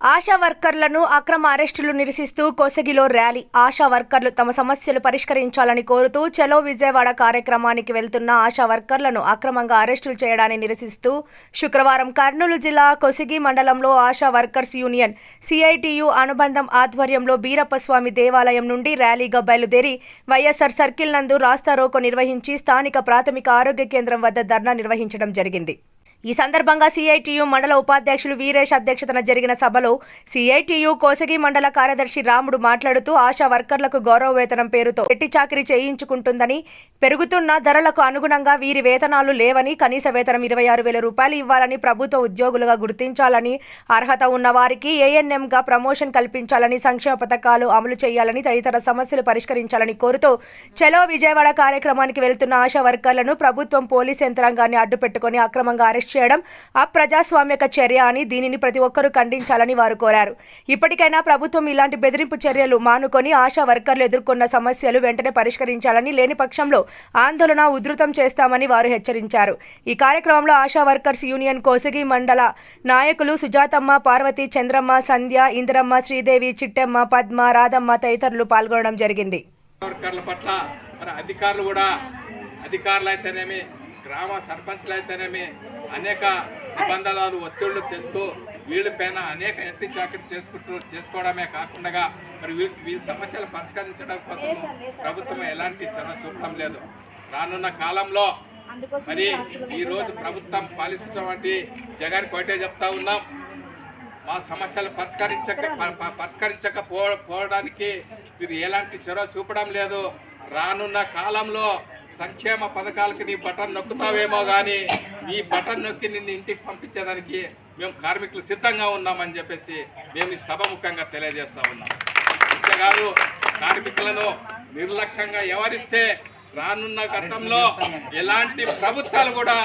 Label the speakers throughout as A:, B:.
A: ఆశా వర్కర్లను అక్రమ అరెస్టులు నిరసిస్తూ కోసగిలో ర్యాలీ. ఆశా వర్కర్లు తమ సమస్యలు పరిష్కరించాలని కోరుతూ చలో విజయవాడ కార్యక్రమానికి వెళ్తున్న ఆశా వర్కర్లను అక్రమంగా అరెస్టులు చేయడాన్ని నిరసిస్తూ శుక్రవారం కర్నూలు జిల్లా కొసిగి మండలంలో ఆశా వర్కర్స్ యూనియన్ సిఐటియు అనుబంధం ఆధ్వర్యంలో బీరప్పస్వామి దేవాలయం నుండి ర్యాలీగా బయలుదేరి వైఎస్ఆర్ సర్కిల్ నందు రాస్తారోకో నిర్వహించి స్థానిక ప్రాథమిక ఆరోగ్య కేంద్రం వద్ద ధర్నా నిర్వహించడం జరిగింది. ఈ సందర్భంగా సిఐటియు మండల ఉపాధ్యక్షులు వీరేష్ అధ్యక్షతన జరిగిన సభలో సిఐటియు కోసగి మండల కార్యదర్శి రాముడు మాట్లాడుతూ ఆశా వర్కర్లకు గౌరవ వేతనం పేరుతో పెట్టి చాకరీ చేయించుకుంటుందని పెరుగుతున్న ధరలకు అనుగుణంగా వీరి వేతనాలు లేవని కనీస వేతనం ఇరవై ఆరు వేల రూపాయలు ఇవ్వాలని ప్రభుత్వ ఉద్యోగులుగా గుర్తించాలని అర్హత ఉన్న వారికి ఏఎన్ఎంగా ప్రమోషన్ కల్పించాలని సంక్షేమ పథకాలు అమలు చేయాలని తదితర సమస్యలు పరిష్కరించాలని కోరుతూ చలో విజయవాడ కార్యక్రమానికి వెళ్తున్న ఆశా వర్కర్లను ప్రభుత్వం పోలీస్ యంత్రాంగాన్ని అడ్డుపెట్టుకుని అక్రమంగా అరెస్ట్ చేయడం అప్రజాస్వామ్యక చర్య అని దీనిని ప్రతి ఒక్కరూ ఖండించాలని వారు కోరారు. ఇప్పటికైనా ప్రభుత్వం ఇలాంటి బెదిరింపు చర్యలు మానుకొని ఆశా వర్కర్లు ఎదుర్కొన్న సమస్యలు వెంటనే పరిష్కరించాలని లేని పక్షంలో ఆందోళన ఉధృతం చేస్తామని వారు హెచ్చరించారు. ఈ కార్యక్రమంలో ఆశా వర్కర్స్ యూనియన్ కోసగి మండల నాయకులు సుజాతమ్మ పార్వతి చంద్రమ్మ సంధ్య ఇందిరమ్మ శ్రీదేవి చిట్టెమ్మ పద్మ రాధమ్మ తదితరులు పాల్గొనడం జరిగింది.
B: వర్కర్ల పట్ల మరి అధికారులు కూడా అధికారులు అయితేనేమి గ్రామ సర్పంచ్లు అయితేనేమి అనేక నిబంధనలు ఒత్తిళ్ళు తెస్తూ వీళ్ళ పైన అనేక ఎత్తి చాకరీ చేసుకుంటూ చేసుకోవడమే కాకుండా మరి వీళ్ళ వీళ్ళ సమస్యలు పరిష్కరించడం కోసం ప్రభుత్వం ఎలాంటి చొరవ చూపడం లేదు. రానున్న కాలంలో మరి ఈరోజు ప్రభుత్వం పాలిస్తున్నటువంటి జగన్ కోటే చెప్తా ఉన్నాం. మా సమస్యలు పరిష్కరించక ప- పరిష్కరించకపో పోవడానికి మీరు ఎలాంటి చొరవ చూపడం లేదు. రానున్న కాలంలో సంక్షేమ పథకాలకి నీ బటన్ నొక్కుతావేమో కానీ ఈ బటన్ నొక్కి నిన్ను ఇంటికి పంపించేదానికి మేము కార్మికులు సిద్ధంగా ఉన్నామని చెప్పేసి మేము ఈ సభముఖంగా తెలియజేస్తా ఉన్నాం. అంతేకాదు కార్మికులను నిర్లక్ష్యంగా ఎవరిస్తే రానున్న గతంలో ఎలాంటి ప్రభుత్వాలు కూడా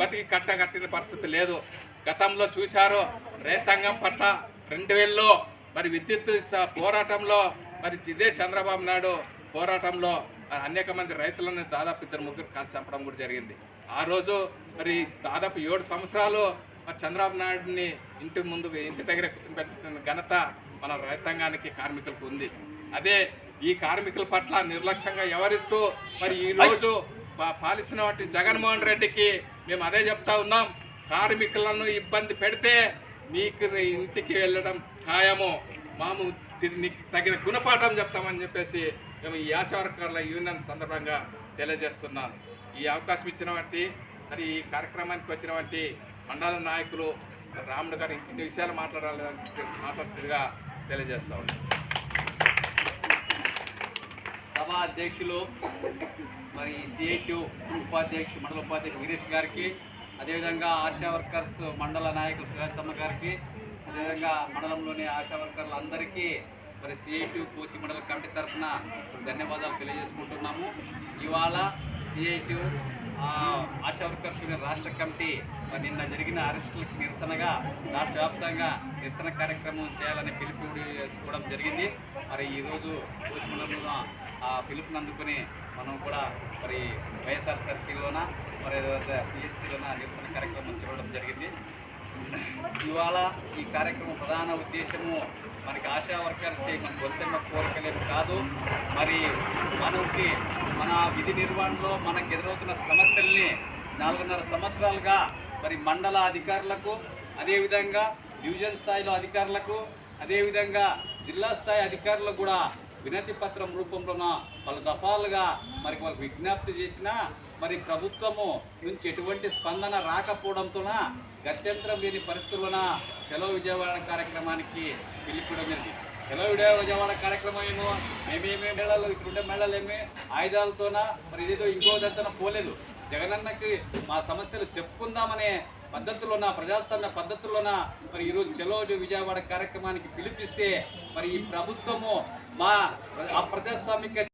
B: బతికి కట్టగట్టిన పరిస్థితి లేదు. గతంలో చూశారు రైతాంగం పట్ల రెండు వేల్లో మరి విద్యుత్ పోరాటంలో మరి ఇదే చంద్రబాబు నాయుడు పోరాటంలో అనేక మంది రైతులను దాదాపు ఇద్దరు ముగ్గురు కాల్చి చంపడం కూడా జరిగింది. ఆ రోజు మరి దాదాపు ఏడు సంవత్సరాలు మరి చంద్రబాబు నాయుడిని ఇంటి ముందు ఇంటి దగ్గర కూర్చోబెట్టిన ఘనత మన రైతాంగానికి కార్మికులకు ఉంది. అదే ఈ కార్మికుల పట్ల నిర్లక్ష్యంగా వ్యవహరిస్తూ మరి ఈ రోజు పాలిస్తున్న వాటి జగన్మోహన్ రెడ్డికి మేము అదే చెప్తా ఉన్నాం. కార్మికులను ఇబ్బంది పెడితే నీకు ఇంటికి వెళ్ళడం ఖాయము. మాము నీకు తగిన గుణపాఠం చెప్తామని చెప్పేసి మేము ఈ ఆశావర్కర్ల యూనియన్ సందర్భంగా తెలియజేస్తున్నాను. ఈ అవకాశం ఇచ్చినటువంటి మరి ఈ కార్యక్రమానికి వచ్చినటువంటి మండల నాయకులు రాముడు గారు ఇన్ని విషయాలు మాట్లాడాలని మాట్లాడుతుందిగా తెలియజేస్తా ఉన్నాను
C: సభ అధ్యక్షులు మరి సిఐటి ఉపాధ్యక్షుడు మండల ఉపాధ్యక్షుడు వీరేష్ గారికి అదేవిధంగా ఆశా వర్కర్స్ మండల నాయకులు సురేషమ్మ గారికి అదేవిధంగా మండలంలోని ఆశా వర్కర్లందరికీ మరి సిఐటి కోసి మండల కమిటీ తరఫున ధన్యవాదాలు తెలియజేసుకుంటున్నాము. ఇవాళ సిఐటి ఆశా వర్కర్స్ రాష్ట్ర కమిటీ మరి నిన్న జరిగిన అరెస్టులకు నిరసనగా రాష్ట్ర వ్యాప్తంగా నిరసన కార్యక్రమం చేయాలని పిలుపు ఇవ్వడం జరిగింది. మరి ఈరోజు కోసిమండలంలో ఆ పిలుపుని అందుకుని మనం కూడా మరి వైఎస్ఆర్ సర్కిల్లోన మరి పిఎస్సీలోన నిరసన కార్యక్రమం చూడడం జరిగింది. ఇవాళ ఈ కార్యక్రమం ప్రధాన ఉద్దేశము మనకి ఆశా వర్కర్స్ డే మన గొంతెమ్మ కోరికలేదు కాదు. మరి మనకి మన విధి నిర్వహణలో మనకు ఎదురవుతున్న సమస్యల్ని నాలుగున్నర సంవత్సరాలుగా మరి మండల అధికారులకు అదేవిధంగా డివిజన్ స్థాయిలో అధికారులకు అదేవిధంగా జిల్లా స్థాయి అధికారులకు కూడా వినతి పత్రం రూపంలోన పలు దఫాలుగా మరి వాళ్ళకి విజ్ఞప్తి చేసినా మరి ప్రభుత్వము నుంచి ఎటువంటి స్పందన రాకపోవడంతోన గత్యంతరం లేని పరిస్థితుల్లోన చలో విజయవాడ కార్యక్రమానికి పిలిపడం జరిగింది. చలో విజయవాడ కార్యక్రమం ఏమో మేమేమే మేళాలు ఇక్కడ ఉండే ఆయుధాలతోన మరి ఇదేదో ఇంకో దగ్గర పోలేదు. జగనన్నకి మా సమస్యలు చెప్పుకుందామనే పద్ధతిలోన ప్రజాస్వామ్య పద్ధతుల్లోన మరి ఈరోజు చలో విజయవాడ కార్యక్రమానికి పిలిపిస్తే మరి ఈ ప్రభుత్వము మా అప్రజాస్వామిక